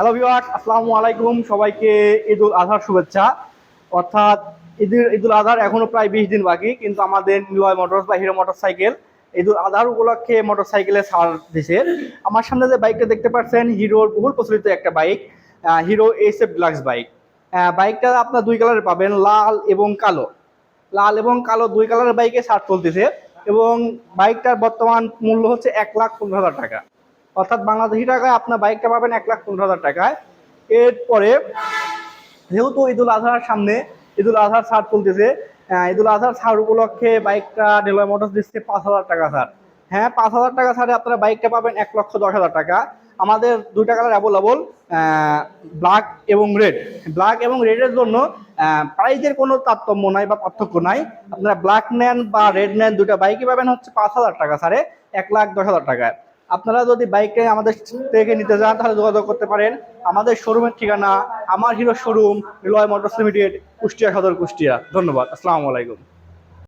Hello viewers আসসালামু আলাইকুম। সবাইকে ঈদুল আজহার শুভেচ্ছা। অর্থাৎ ঈদুল ঈদুল আজহার এখনও প্রায় বিশ দিন বাকি, কিন্তু আমাদের নিলয় মোটরস বা হিরো মোটর মোটরসাইকেল ঈদুল আজহার উপলক্ষে মোটরসাইকেলে ছাড় দিছে। আমার সামনে যে বাইকটা দেখতে পাচ্ছেন হিরোর বহুল প্রচলিত একটা bike hero S F deluxe bike বাইকটা আপনার দুই কালারে পাবেন, লাল এবং কালো। লাল এবং কালো দুই কালারের বাইকে ছাড় চলতেছে এবং বাইকটার বর্তমান মূল্য হচ্ছে এক লাখ পনেরো হাজার টাকা। অর্থাৎ বাংলাদেশি টাকায় আপনার বাইকটা পাবেন এক লাখ পনেরো হাজার টাকায়। এরপরে যেহেতু ঈদুল আজহার সামনে ঈদুল আজহার ছাড় চলতেছে আহ, ঈদুল আজহার ছাড় উপলক্ষে বাইকটা ডেলয় মোটরস দিচ্ছে পাঁচ হাজার টাকা ছাড়। হ্যাঁ পাঁচ হাজার টাকা ছাড়ে আপনারা বাইকটা পাবেন এক লক্ষ দশ হাজার টাকা। আমাদের দুইটা কালার অ্যাভেলেবল ব্ল্যাক এবং রেড ব্ল্যাক এবং রেডের জন্য প্রাইজের কোনো তারতম্য নাই বা পার্থক্য নাই। আপনারা ব্ল্যাক নেন বা রেড নেন দুটা বাইকই পাবেন হচ্ছে পাঁচ হাজার টাকা ছাড়ে এক লাখ দশ হাজার টাকায়। আপনারা যদি বাইকে আমাদের থেকে নিতে চান তাহলে যোগাযোগ করতে পারেন। আমাদের শোরুমের ঠিকানা আমার hero showroom Niloy motors limited Kushtia সদর কুষ্টিয়া। ধন্যবাদ, আসসালামু আলাইকুম।